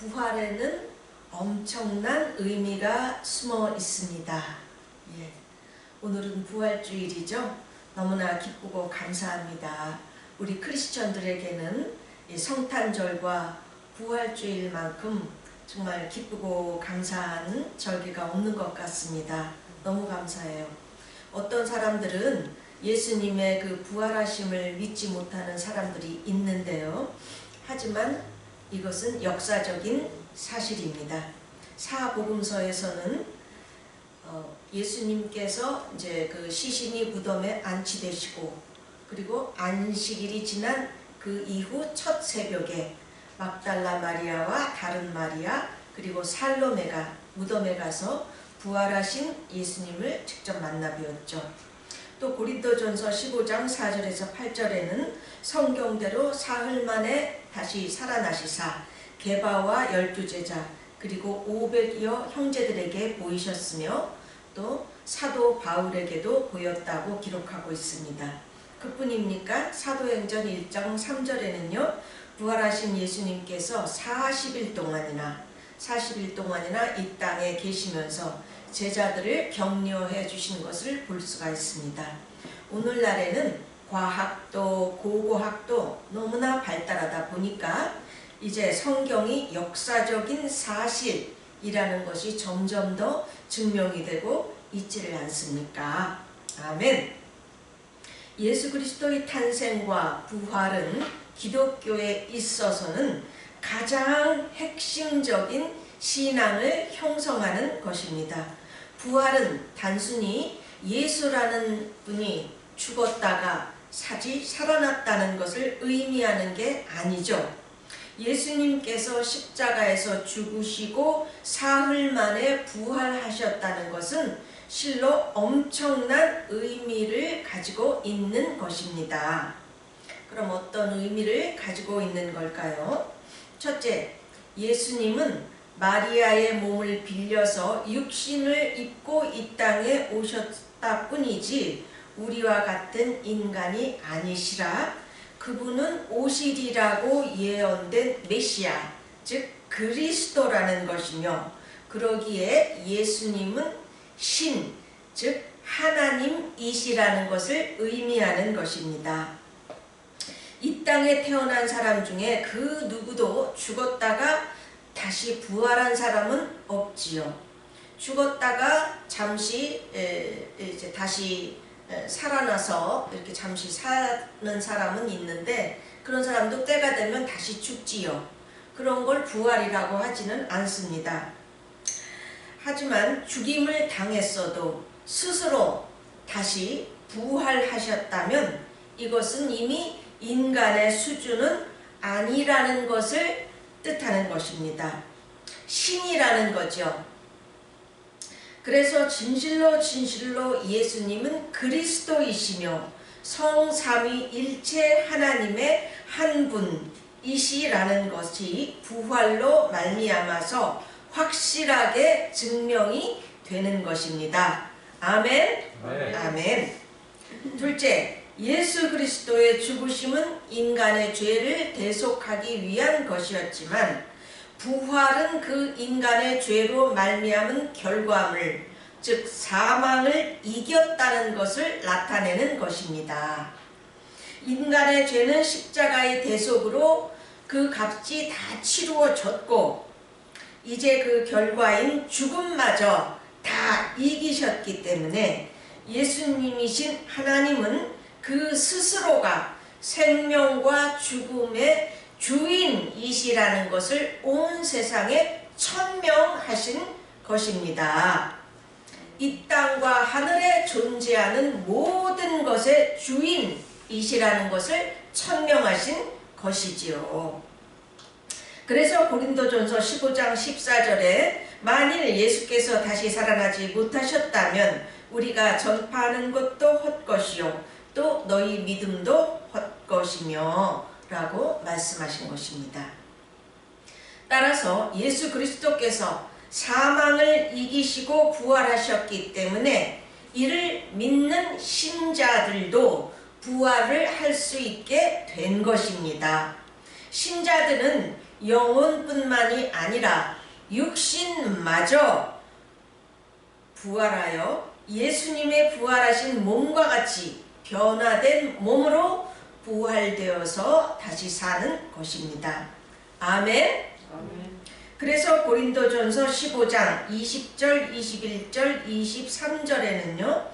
부활에는 엄청난 의미가 숨어 있습니다. 예. 오늘은 부활주일이죠. 너무나 기쁘고 감사합니다. 우리 크리스천들에게는 이 성탄절과 부활주일만큼 정말 기쁘고 감사한 절기가 없는 것 같습니다. 너무 감사해요. 어떤 사람들은 예수님의 그 부활하심을 믿지 못하는 사람들이 있는데요. 하지만 이것은 역사적인 사실입니다. 사복음서에서는 어, 예수님께서 이제 그 시신이 무덤에 안치되시고 그리고 안식일이 지난 그 이후 첫 새벽에 막달라 마리아와 다른 마리아 그리고 살로메가 무덤에 가서 부활하신 예수님을 직접 만나 뵈었죠. 또 고린도전서 15장 4절에서 8절에는 성경대로 사흘 만에 다시 살아나시사 개바와 열두 제자 그리고 500여 형제들에게 보이셨으며 또 사도 바울에게도 보였다고 기록하고 있습니다. 그뿐입니까? 사도행전 1장 3절에는요. 부활하신 예수님께서 40일 동안이나 40일 동안이나 이 땅에 계시면서 제자들을 격려해 주신 것을 볼 수가 있습니다. 오늘날에는 과학도 고고학도 너무나 발달하다 보니까 이제 성경이 역사적인 사실이라는 것이 점점 더 증명이 되고 있지를 않습니까? 아멘. 예수 그리스도의 탄생과 부활은 기독교에 있어서는 가장 핵심적인 신앙을 형성하는 것입니다. 부활은 단순히 예수라는 분이 죽었다가 사지 살아났다는 것을 의미하는 게 아니죠. 예수님께서 십자가에서 죽으시고 사흘 만에 부활하셨다는 것은 실로 엄청난 의미를 가지고 있는 것입니다. 그럼 어떤 의미를 가지고 있는 걸까요? 첫째, 예수님은 마리아의 몸을 빌려서 육신을 입고 이 땅에 오셨다 뿐이지 우리와 같은 인간이 아니시라 그분은 오시리라고 예언된 메시아 즉 그리스도라는 것이며 그러기에 예수님은 신 즉 하나님이시라는 것을 의미하는 것입니다. 이 땅에 태어난 사람 중에 그 누구도 죽었다가 다시 부활한 사람은 없지요. 죽었다가 잠시 이제 다시 살아나서 이렇게 잠시 사는 사람은 있는데 그런 사람도 때가 되면 다시 죽지요. 그런 걸 부활이라고 하지는 않습니다. 하지만 죽임을 당했어도 스스로 다시 부활하셨다면 이것은 이미 인간의 수준은 아니라는 것을 뜻하는 것입니다. 신이라는 거죠. 그래서 진실로 진실로 예수님은 그리스도이시며 성삼위일체 하나님의 한 분이시라는 것이 부활로 말미암아서 확실하게 증명이 되는 것입니다. 아멘. 네. 아멘. 둘째, 예수 그리스도의 죽으심은 인간의 죄를 대속하기 위한 것이었지만 부활은 그 인간의 죄로 말미암은 결과물, 즉 사망을 이겼다는 것을 나타내는 것입니다. 인간의 죄는 십자가의 대속으로 그 값이 다 치루어졌고 이제 그 결과인 죽음마저 다 이기셨기 때문에 예수님이신 하나님은 그 스스로가 생명과 죽음의 주인이시라는 것을 온 세상에 천명하신 것입니다. 이 땅과 하늘에 존재하는 모든 것의 주인이시라는 것을 천명하신 것이지요. 그래서 고린도전서 15장 14절에 만일 예수께서 다시 살아나지 못하셨다면 우리가 전파하는 것도 헛것이요 또 너희 믿음도 헛것이며 라고 말씀하신 것입니다. 따라서 예수 그리스도께서 사망을 이기시고 부활하셨기 때문에 이를 믿는 신자들도 부활을 할 수 있게 된 것입니다. 신자들은 영혼뿐만이 아니라 육신마저 부활하여 예수님의 부활하신 몸과 같이 변화된 몸으로 부활되어서 다시 사는 것입니다. 아멘. 아멘. 그래서 고린도전서 15장 20절, 21절, 23절에는요.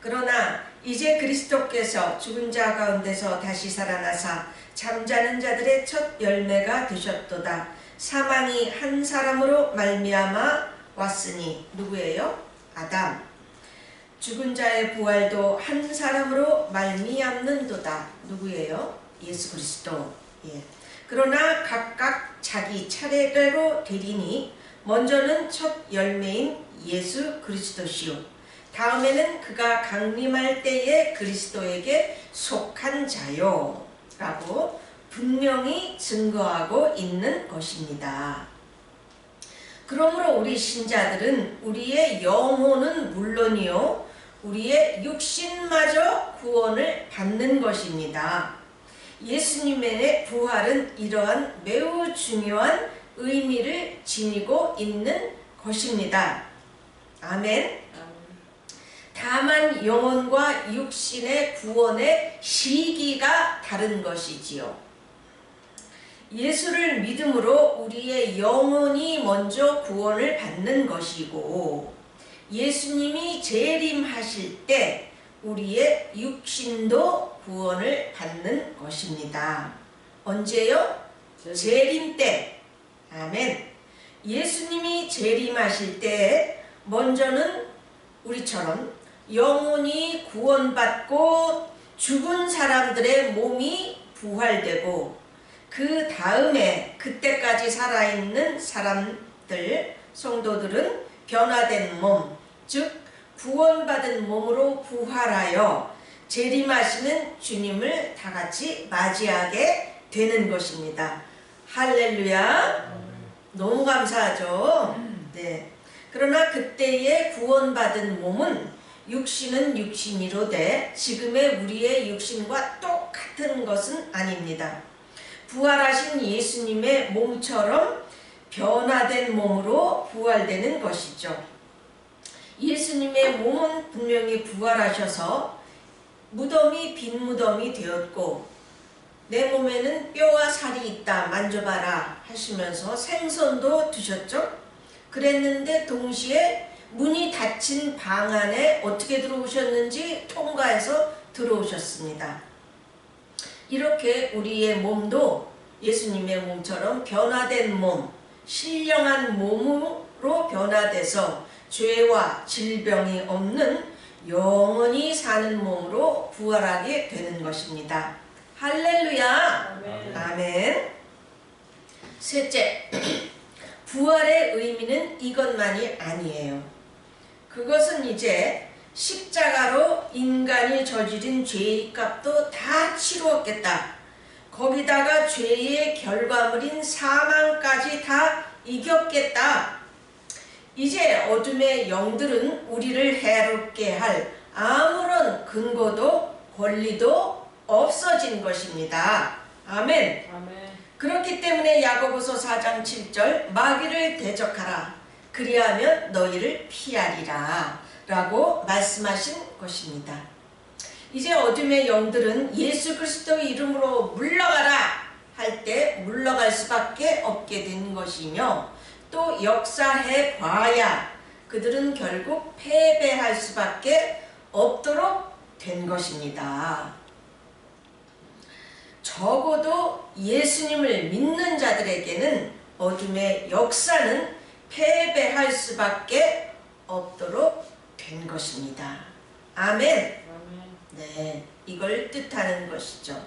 그러나 이제 그리스도께서 죽은 자 가운데서 다시 살아나사 잠자는 자들의 첫 열매가 되셨도다. 사망이 한 사람으로 말미암아 왔으니 누구예요? 아담. 죽은 자의 부활도 한 사람으로 말미암는도다. 누구예요? 예수 그리스도. 예. 그러나 각각 자기 차례대로 되리니 먼저는 첫 열매인 예수 그리스도시요. 다음에는 그가 강림할 때에 그리스도에게 속한 자요. 라고 분명히 증거하고 있는 것입니다. 그러므로 우리 신자들은 우리의 영혼은 물론이요, 우리의 육신마저 구원을 받는 것입니다. 예수님의 부활은 이러한 매우 중요한 의미를 지니고 있는 것입니다. 아멘. 다만 영혼과 육신의 구원의 시기가 다른 것이지요. 예수를 믿음으로 우리의 영혼이 먼저 구원을 받는 것이고 예수님이 재림하실 때 우리의 육신도 구원을 받는 것입니다. 언제요? 재림 때. 아멘. 예수님이 재림하실 때 먼저는 우리처럼 영혼이 구원받고 죽은 사람들의 몸이 부활되고 그 다음에 그때까지 살아있는 사람들, 성도들은 변화된 몸, 즉 구원받은 몸으로 부활하여 재림하시는 주님을 다 같이 맞이하게 되는 것입니다. 할렐루야. 너무 감사하죠. 네. 그러나 그때의 구원받은 몸은 육신은 육신이로되 지금의 우리의 육신과 똑같은 것은 아닙니다. 부활하신 예수님의 몸처럼 변화된 몸으로 부활되는 것이죠. 예수님의 몸은 분명히 부활하셔서 무덤이 빈 무덤이 되었고 내 몸에는 뼈와 살이 있다 만져봐라 하시면서 생선도 드셨죠. 그랬는데 동시에 문이 닫힌 방 안에 어떻게 들어오셨는지 통과해서 들어오셨습니다. 이렇게 우리의 몸도 예수님의 몸처럼 변화된 몸, 신령한 몸으로 변화돼서 죄와 질병이 없는 영원히 사는 몸으로 부활하게 되는 것입니다. 할렐루야! 아멘. 아멘. 셋째, 부활의 의미는 이것만이 아니에요. 그것은 이제 십자가로 인간이 저지른 죄의 값도 다 치루었겠다. 거기다가 죄의 결과물인 사망까지 다 이겼겠다. 이제 어둠의 영들은 우리를 해롭게 할 아무런 근거도 권리도 없어진 것입니다. 아멘. 아멘. 그렇기 때문에 야고보서 4장 7절 마귀를 대적하라 그리하면 너희를 피하리라 라고 말씀하신 것입니다. 이제 어둠의 영들은 예수 그리스도의 이름으로 물러가라 할 때 물러갈 수밖에 없게 된 것이며 또 역사해 봐야 그들은 결국 패배할 수밖에 없도록 된 것입니다. 적어도 예수님을 믿는 자들에게는 어둠의 역사는 패배할 수밖에 없도록 된 것입니다. 아멘. 네, 이걸 뜻하는 것이죠.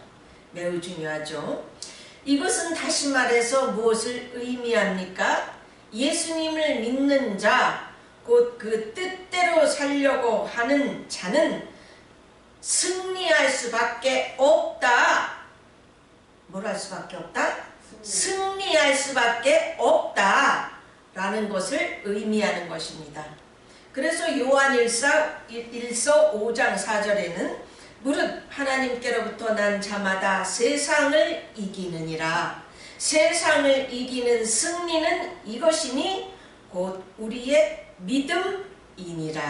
매우 중요하죠. 이것은 다시 말해서 무엇을 의미합니까? 예수님을 믿는 자, 곧 그 뜻대로 살려고 하는 자는 승리할 수밖에 없다. 뭘 할 수밖에 없다? 승리할 수밖에 없다. 라는 것을 의미하는 것입니다. 그래서 요한 1사, 1서 5장 4절에는 무릇 하나님께로부터 난 자마다 세상을 이기느니라. 세상을 이기는 승리는 이것이니 곧 우리의 믿음이니라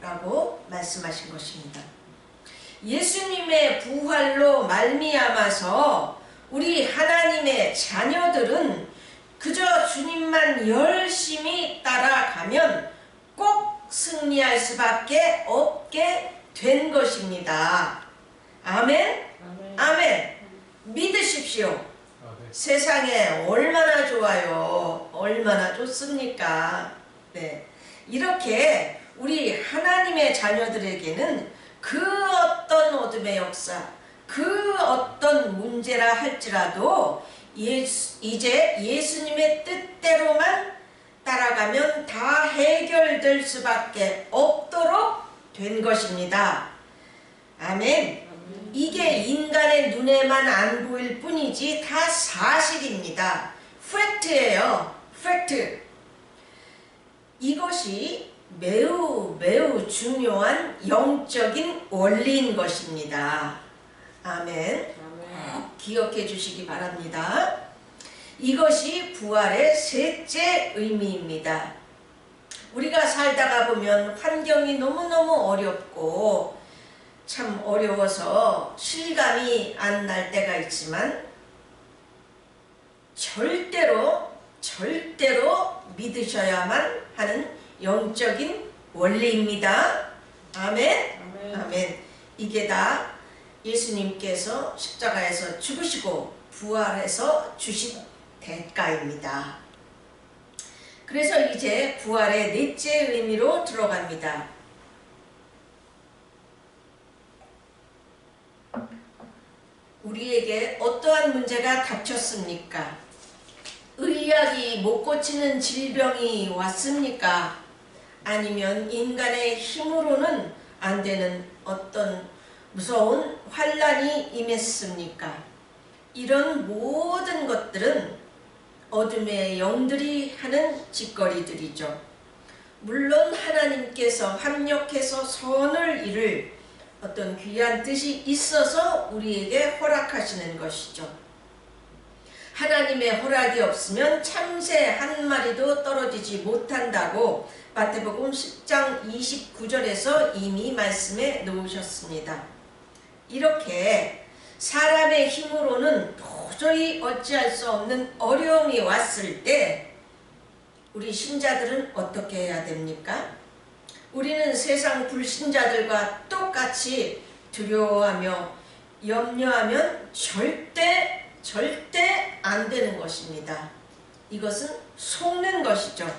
라고 말씀하신 것입니다. 예수님의 부활로 말미암아서 우리 하나님의 자녀들은 그저 주님만 열심히 따라가면 꼭 승리할 수밖에 없게 된 것입니다. 아멘. 아멘. 아멘. 믿으십시오. 아, 네. 세상에 얼마나 좋아요. 얼마나 좋습니까? 네. 이렇게 우리 하나님의 자녀들에게는 그 어떤 어둠의 역사, 그 어떤 문제라 할지라도 예수, 이제 예수님의 뜻대로만 따라가면 다 해결될 수밖에 없도록 된 것입니다. 아멘. 이게 인간의 눈에만 안 보일 뿐이지 다 사실입니다. 팩트예요. 팩트. 이것이 매우 매우 중요한 영적인 원리인 것입니다. 아멘. 아멘. 꼭 기억해 주시기 바랍니다. 이것이 부활의 셋째 의미입니다. 우리가 살다가 보면 환경이 너무너무 어렵고 참 어려워서 실감이 안 날 때가 있지만 절대로 절대로 믿으셔야만 하는 영적인 원리입니다. 아멘. 아멘. 아멘. 이게 다 예수님께서 십자가에서 죽으시고 부활해서 주신 대가입니다. 그래서 이제 부활의 넷째 의미로 들어갑니다. 우리에게 어떠한 문제가 닥쳤습니까? 의학이 못 고치는 질병이 왔습니까? 아니면 인간의 힘으로는 안 되는 어떤 무서운 환란이 임했습니까? 이런 모든 것들은 어둠의 영들이 하는 짓거리들이죠. 물론 하나님께서 합력해서 선을 이룰 어떤 귀한 뜻이 있어서 우리에게 허락하시는 것이죠. 하나님의 허락이 없으면 참새 한 마리도 떨어지지 못한다고 마태복음 10장 29절에서 이미 말씀해 놓으셨습니다. 이렇게 사람의 힘으로는 도저히 어찌할 수 없는 어려움이 왔을 때 우리 신자들은 어떻게 해야 됩니까? 우리는 세상 불신자들과 똑같이 두려워하며 염려하면 절대 절대 안 되는 것입니다. 이것은 속는 것이죠.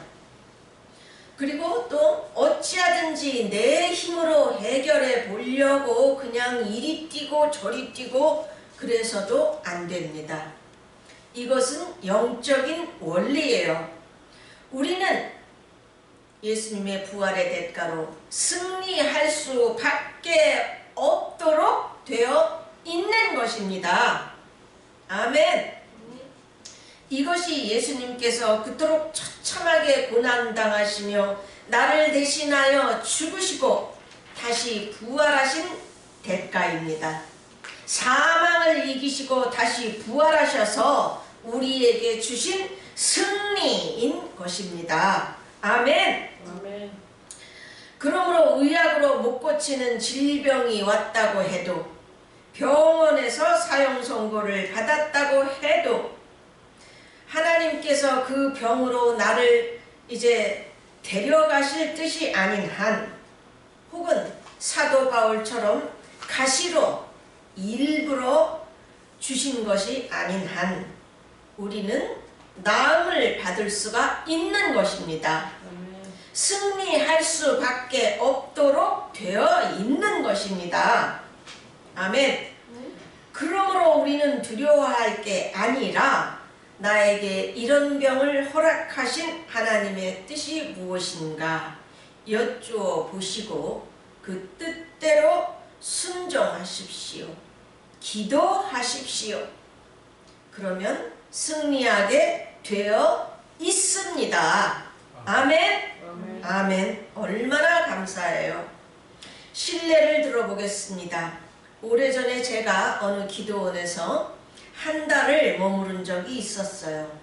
그리고 또 어찌하든지 내 힘으로 해결해 보려고 그냥 이리 뛰고 저리 뛰고 그래서도 안 됩니다. 이것은 영적인 원리예요. 우리는 예수님의 부활의 대가로 승리할 수밖에 없도록 되어 있는 것입니다. 아멘. 이것이 예수님께서 그토록 처참하게 고난당하시며 나를 대신하여 죽으시고 다시 부활하신 대가입니다. 사망을 이기시고 다시 부활하셔서 우리에게 주신 승리인 것입니다. 아멘. 아멘. 그러므로 의학으로 못 고치는 질병이 왔다고 해도 병원에서 사형 선고를 받았다고 해도 하나님께서 그 병으로 나를 이제 데려가실 뜻이 아닌 한 혹은 사도 바울처럼 가시로 일부러 주신 것이 아닌 한 우리는 나음을 받을 수가 있는 것입니다. 승리할 수밖에 없도록 되어 있는 것입니다. 아멘. 그러므로 우리는 두려워할 게 아니라 나에게 이런 병을 허락하신 하나님의 뜻이 무엇인가 여쭈어 보시고 그 뜻대로 순종하십시오. 기도하십시오. 그러면 승리하게 되어 있습니다. 아멘. 아멘. 아멘. 얼마나 감사해요. 신뢰를 들어보겠습니다. 오래전에 제가 어느 기도원에서 한 달을 머무른 적이 있었어요.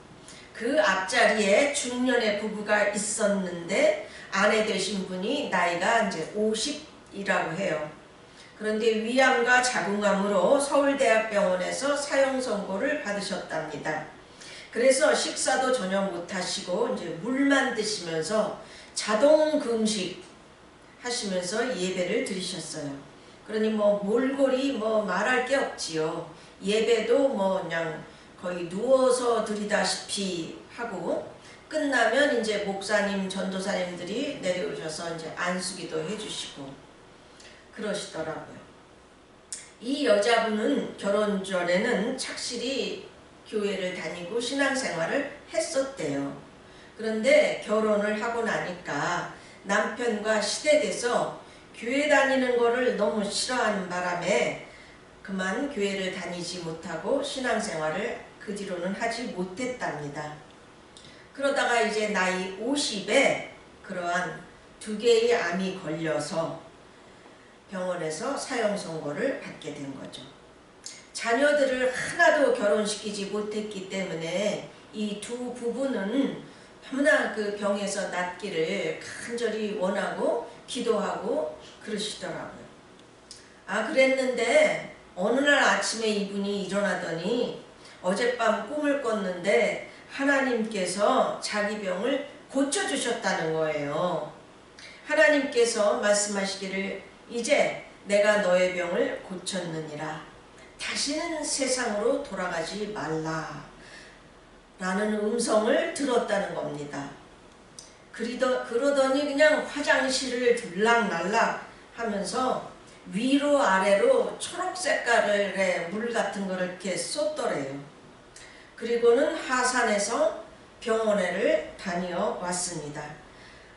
그 앞자리에 중년의 부부가 있었는데 아내 되신 분이 나이가 이제 50이라고 해요. 그런데 위암과 자궁암으로 서울대학병원에서 사형 선고를 받으셨답니다. 그래서 식사도 전혀 못 하시고 이제 물만 드시면서 자동 금식 하시면서 예배를 드리셨어요. 그러니 뭐 몰골이 뭐 말할 게 없지요. 예배도 뭐 그냥 거의 누워서 드리다시피 하고 끝나면 이제 목사님, 전도사님들이 내려오셔서 이제 안수기도 해주시고 그러시더라고요. 이 여자분은 결혼 전에는 착실히 교회를 다니고 신앙생활을 했었대요. 그런데 결혼을 하고 나니까 남편과 시댁에서 교회 다니는 거를 너무 싫어하는 바람에 그만 교회를 다니지 못하고 신앙생활을 그 뒤로는 하지 못했답니다. 그러다가 이제 나이 50에 그러한 두 개의 암이 걸려서 병원에서 사형 선고를 받게 된 거죠. 자녀들을 하나도 결혼시키지 못했기 때문에 이 두 부부는 너무나 그 병에서 낫기를 간절히 원하고 기도하고 그러시더라고요. 아, 그랬는데 어느 날 아침에 이분이 일어나더니 어젯밤 꿈을 꿨는데 하나님께서 자기 병을 고쳐주셨다는 거예요. 하나님께서 말씀하시기를 이제 내가 너의 병을 고쳤느니라. 다시는 세상으로 돌아가지 말라. 라는 음성을 들었다는 겁니다. 그리더, 그러더니 그냥 화장실을 들락날락 하면서 위로 아래로 초록 색깔의 물 같은 거를 이렇게 쏟더래요. 그리고는 하산해서 병원에를 다녀 왔습니다.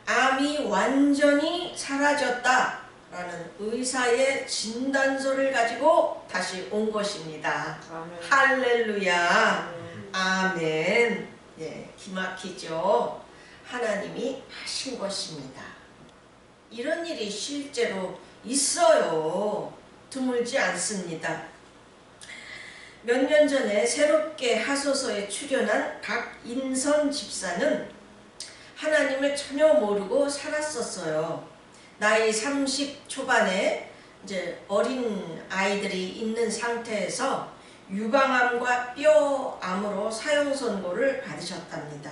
암이 완전히 사라졌다. 라는 의사의 진단서를 가지고 다시 온 것입니다. 아멘. 할렐루야. 아멘. 아멘. 예, 기막히죠. 하나님이 하신 것입니다. 이런 일이 실제로 있어요. 드물지 않습니다. 몇 년 전에 새롭게 하소서에 출연한 박인선 집사는 하나님을 전혀 모르고 살았었어요. 나이 30 초반에 이제 어린 아이들이 있는 상태에서 유방암과 뼈암으로 사형 선고를 받으셨답니다.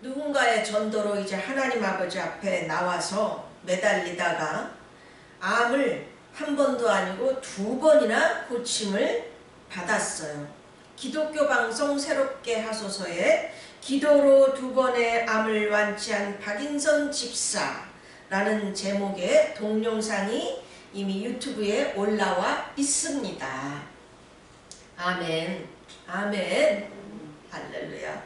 누군가의 전도로 이제 하나님 아버지 앞에 나와서 매달리다가 암을 한 번도 아니고 두 번이나 고침을 받았어요. 기독교 방송 새롭게 하소서에 기도로 두 번의 암을 완치한 박인선 집사 라는 제목의 동영상이 이미 유튜브에 올라와 있습니다. 아멘. 아멘. 할렐루야.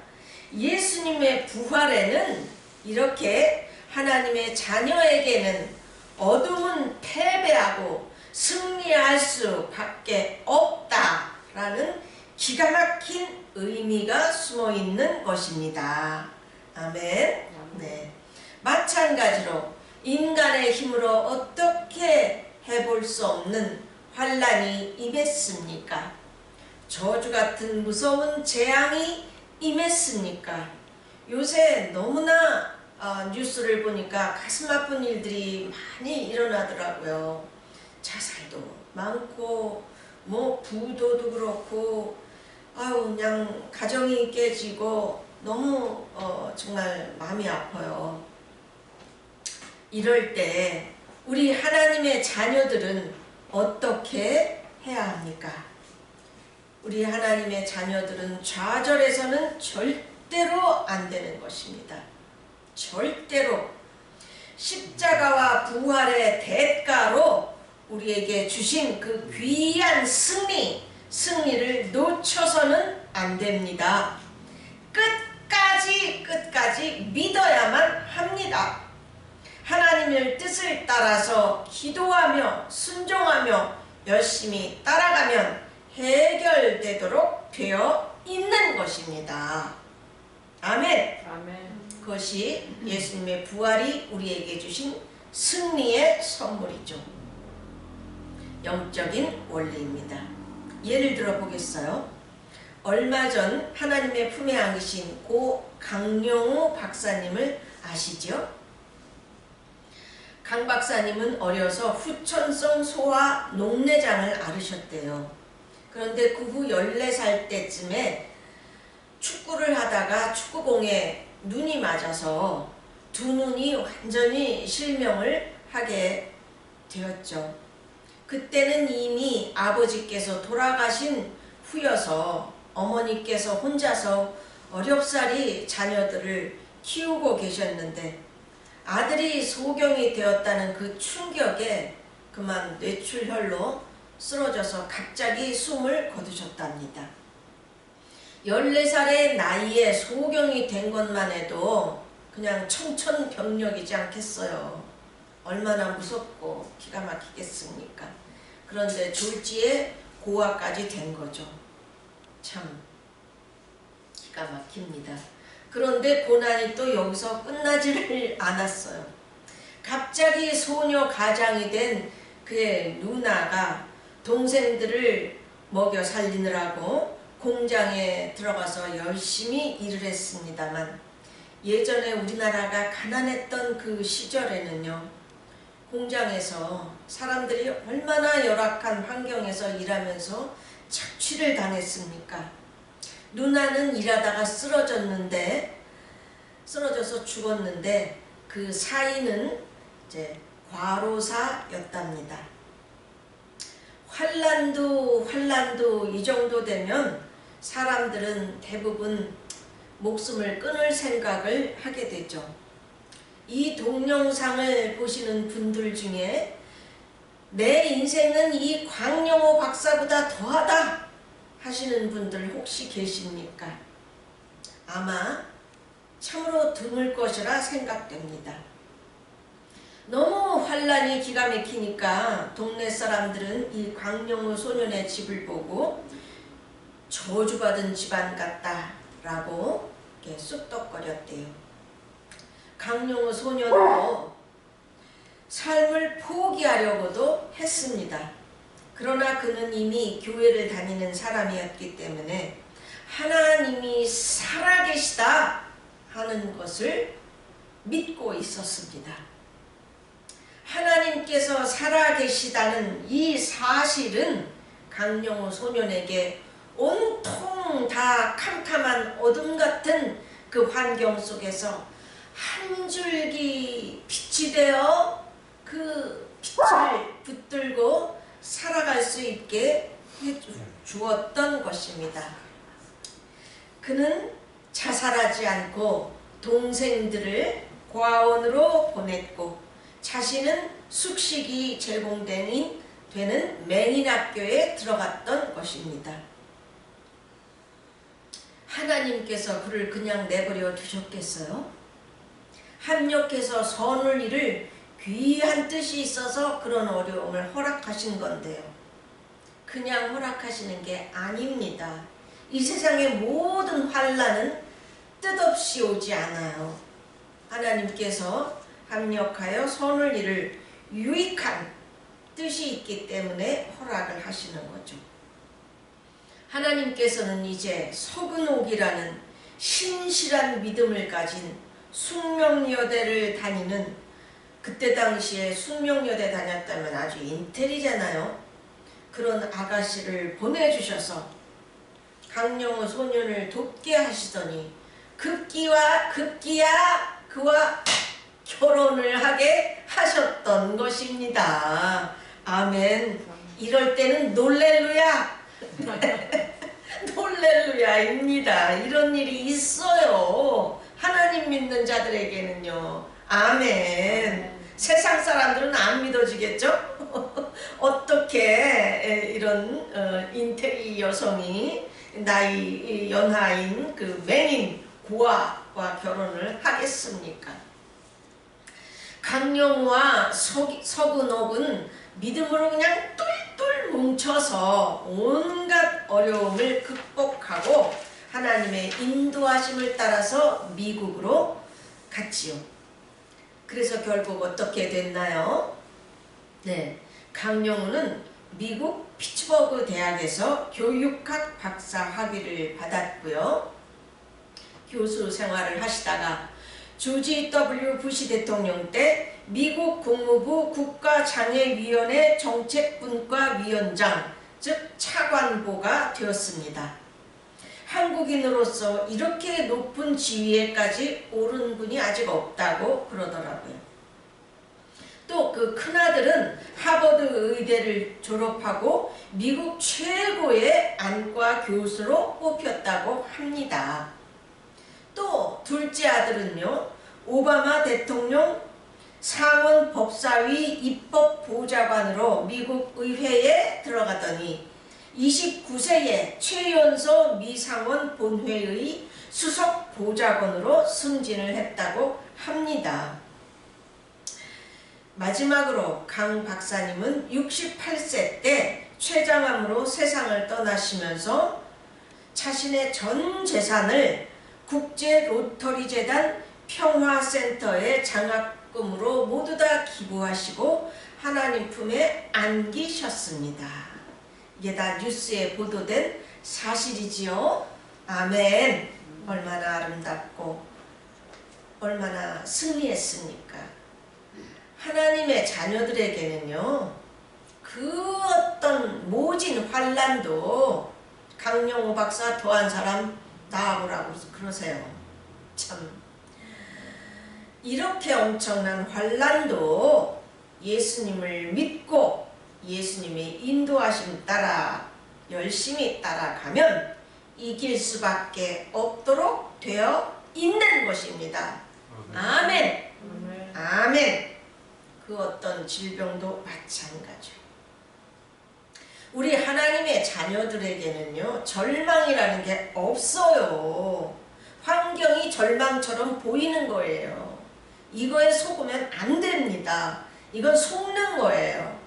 예수님의 부활에는 이렇게 하나님의 자녀에게는 어둠은 패배하고 승리할 수밖에 없다라는 기가 막힌 의미가 숨어 있는 것입니다. 아멘. 네. 마찬가지로 인간의 힘으로 어떻게 해볼 수 없는 환란이 임했습니까? 저주 같은 무서운 재앙이 임했습니까? 요새 너무나 어, 뉴스를 보니까 가슴 아픈 일들이 많이 일어나더라고요. 자살도 많고 뭐 부도도 그렇고 아유 그냥 가정이 깨지고 너무 어, 정말 마음이 아파요. 이럴 때 우리 하나님의 자녀들은 어떻게 해야 합니까? 우리 하나님의 자녀들은 좌절해서는 절대로 안 되는 것입니다. 절대로 십자가와 부활의 대가로 우리에게 주신 그 귀한 승리, 승리를 놓쳐서는 안 됩니다. 끝까지 끝까지 믿어야만 합니다. 하나님의 뜻을 따라서 기도하며 순종하며 열심히 따라가면 해결되도록 되어 있는 것입니다. 아멘. 아멘. 그것이 예수님의 부활이 우리에게 주신 승리의 선물이죠. 영적인 원리입니다. 예를 들어 보겠어요. 얼마 전 하나님의 품에 안기신 고 강용우 박사님을 아시죠? 강 박사님은 어려서 후천성 소아 녹내장을 앓으셨대요. 그런데 그 후 14살 때쯤에 축구를 하다가 축구공에 눈이 맞아서 두 눈이 완전히 실명을 하게 되었죠. 그때는 이미 아버지께서 돌아가신 후여서 어머니께서 혼자서 어렵사리 자녀들을 키우고 계셨는데 아들이 소경이 되었다는 그 충격에 그만 뇌출혈로 쓰러져서 갑자기 숨을 거두셨답니다. 14살의 나이에 소경이 된 것만 해도 그냥 청천벽력이지 않겠어요. 얼마나 무섭고 기가 막히겠습니까? 그런데 졸지에 고아까지 된 거죠. 참 기가 막힙니다. 그런데 고난이 또 여기서 끝나지를 않았어요. 갑자기 소녀 가장이 된 그의 누나가 동생들을 먹여 살리느라고 공장에 들어가서 열심히 일을 했습니다만 예전에 우리나라가 가난했던 그 시절에는요 공장에서 사람들이 얼마나 열악한 환경에서 일하면서 착취를 당했습니까? 누나는 일하다가 쓰러졌는데 쓰러져서 죽었는데 그 사인은 이제 과로사였답니다. 환란도 환란도 이 정도 되면 사람들은 대부분 목숨을 끊을 생각을 하게 되죠. 이 동영상을 보시는 분들 중에 내 인생은 이 광영호 박사보다 더하다 하시는 분들 혹시 계십니까? 아마 참으로 드물 것이라 생각됩니다. 너무 환란이 기가 막히니까 동네 사람들은 이 광영우 소년의 집을 보고 저주받은 집안 같다라고 쑥덕거렸대요. 강용우 소년도 삶을 포기하려고도 했습니다. 그러나 그는 이미 교회를 다니는 사람이었기 때문에 하나님이 살아계시다 하는 것을 믿고 있었습니다. 하나님께서 살아계시다는 이 사실은 강영호 소년에게 온통 다 캄캄한 어둠 같은 그 환경 속에서 한 줄기 빛이 되어 그 빛을 붙들고 살아갈 수 있게 해 주었던 것입니다. 그는 자살하지 않고 동생들을 과원으로 보냈고 자신은 숙식이 제공되는 되는 맹인학교에 들어갔던 것입니다. 하나님께서 그를 그냥 내버려 두셨겠어요? 합력해서 선을 이룰 귀한 뜻이 있어서 그런 어려움을 허락하신 건데요. 그냥 허락하시는 게 아닙니다. 이 세상의 모든 환란은 뜻없이 오지 않아요. 하나님께서 합력하여 선을 이룰 유익한 뜻이 있기 때문에 허락을 하시는 거죠. 하나님께서는 이제 서근옥이라는 신실한 믿음을 가진 숙명여대를 다니는 그때 당시에 숙명여대 다녔다면 아주 인텔이잖아요. 그런 아가씨를 보내주셔서 강영호 소년을 돕게 하시더니 급기와 급기야 그와 결혼을 하게 하셨던 것입니다. 아멘. 이럴 때는 놀렐루야. 놀렐루야입니다. 이런 일이 있어요. 하나님 믿는 자들에게는요. 아멘. 세상 사람들은 안 믿어지겠죠? 어떻게 이런 어, 인테리 여성이 나이 연하인 그 맹인 고아와 결혼을 하겠습니까? 강영우와 서근옥은 믿음으로 그냥 똘똘 뭉쳐서 온갖 어려움을 극복하고 하나님의 인도하심을 따라서 미국으로 갔지요. 그래서 결국 어떻게 됐나요? 네, 강영우는 미국 피츠버그 대학에서 교육학 박사 학위를 받았고요. 교수 생활을 하시다가 조지 W 부시 대통령 때 미국 국무부 국가장애위원회 정책분과 위원장 즉 차관보가 되었습니다. 한국인으로서 이렇게 높은 지위에까지 오른 분이 아직 없다고 그러더라고요. 또 그 큰아들은 하버드 의대를 졸업하고 미국 최고의 안과 교수로 뽑혔다고 합니다. 또 둘째 아들은요. 오바마 대통령 상원 법사위 입법보좌관으로 미국 의회에 들어가더니 29세에 최연소 미상원 본회의 수석 보좌관으로 승진을 했다고 합니다. 마지막으로 강 박사님은 68세 때 췌장암으로 세상을 떠나시면서 자신의 전 재산을 국제 로터리 재단 평화센터에 장학금으로 모두 다 기부하시고 하나님 품에 안기셨습니다. 이게 다 뉴스에 보도된 사실이지요. 아멘. 얼마나 아름답고 얼마나 승리했습니까? 하나님의 자녀들에게는요. 그 어떤 모진 환란도 강영호 박사 더한 사람 나오라고 그러세요. 참 이렇게 엄청난 환란도 예수님을 믿고 예수님의 인도하심 따라 열심히 따라가면 이길 수밖에 없도록 되어 있는 것입니다. 아멘. 아멘. 그 어떤 질병도 마찬가지요. 우리 하나님의 자녀들에게는요, 절망이라는 게 없어요. 환경이 절망처럼 보이는 거예요. 이거에 속으면 안 됩니다. 이건 속는 거예요.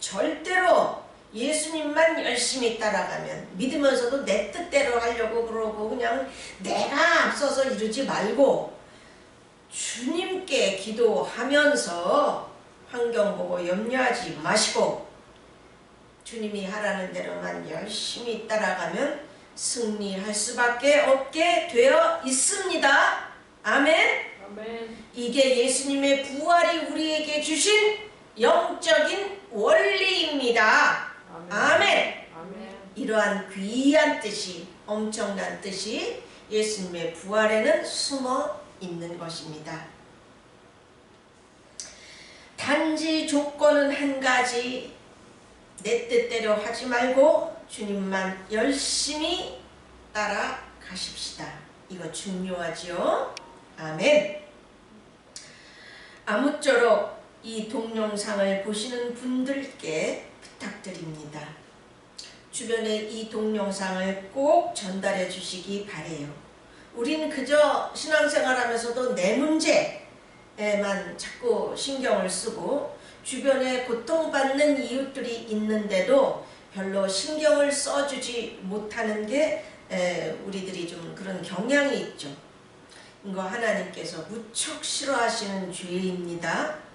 절대로 예수님만 열심히 따라가면 믿으면서도 내 뜻대로 하려고 그러고 그냥 내가 앞서서 이러지 말고 주님께 기도하면서 환경 보고 염려하지 마시고 주님이 하라는 대로만 열심히 따라가면 승리할 수밖에 없게 되어 있습니다. 아멘. 아멘. 이게 예수님의 부활이 우리에게 주신 영적인 원리입니다. 아멘. 아멘. 이러한 귀한 뜻이 엄청난 뜻이 예수님의 부활에는 숨어 있는 것입니다. 단지 조건은 한 가지 내 뜻대로 하지 말고 주님만 열심히 따라가십시다. 이거 중요하지요. 아멘. 아무쪼록 이 동영상을 보시는 분들께 부탁드립니다. 주변에 이 동영상을 꼭 전달해 주시기 바래요. 우린 그저 신앙생활하면서도 내 문제에만 자꾸 신경을 쓰고 주변에 고통받는 이웃들이 있는데도 별로 신경을 써주지 못하는 게 에, 우리들이 좀 그런 경향이 있죠. 이거 하나님께서 무척 싫어하시는 죄입니다.